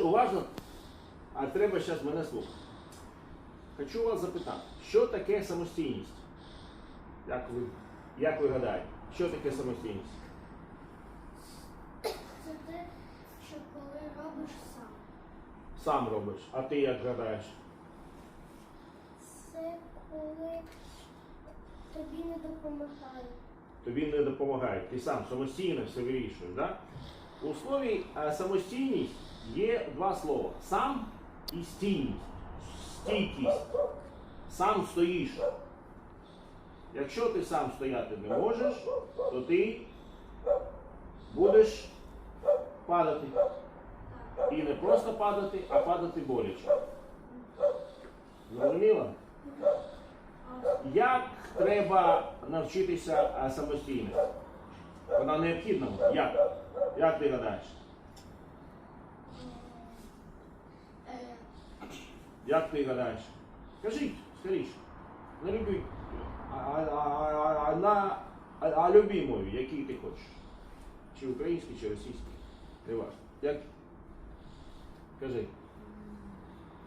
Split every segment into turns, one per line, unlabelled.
дуже уважно, а треба зараз мене слухати. Хочу вас запитати, що таке самостійність? Як ви, як ви гадаєте, що таке самостійність?
Це те, що коли робиш сам.
Сам робиш, а ти як гадаєш?
Це коли тобі не допомагають.
Тобі не допомагають, ти сам самостійно все вирішуєш. Да? У слові е, самостійність є два слова: сам і стійність. Стійкість. Сам стоїш. Якщо ти сам стояти не можеш, то ти будеш падати. І не просто падати, а падати боляче. Зрозуміло? Як треба навчитися а, самостійності? Вона необхідна. Як? Як ти гадаєш? Як ти гадаєш? Кажіть, скоріше. На любій. А, а, а, а, на, а, а любій мові, якій ти хочеш. Чи українській, чи російській. Не важливо. Як? Кажи.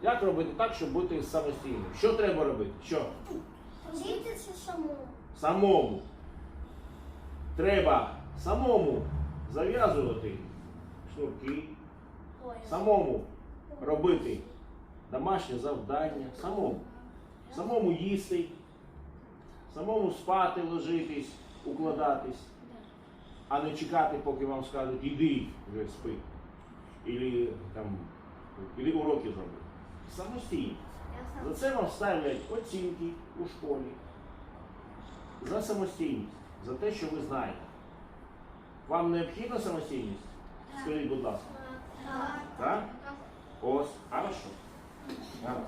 Як робити так, щоб бути самостійним? Що треба робити? Що?
Вчитися самому.
Самому. Треба самому зав'язувати шнурки, самому робити домашнє завдання, самому. Самому їсти, самому спати, ложитись, укладатись, а не чекати, поки вам скажуть, іди вже спи. Ілі, там, ілі уроки зроби. Самостійно. За це вам ставлять оцінки у школі. За самостійність, за те, що ви знаєте. Вам необхідна самостійність? Скажіть, будь ласка. Так. Ось, хорошо. Гаразд.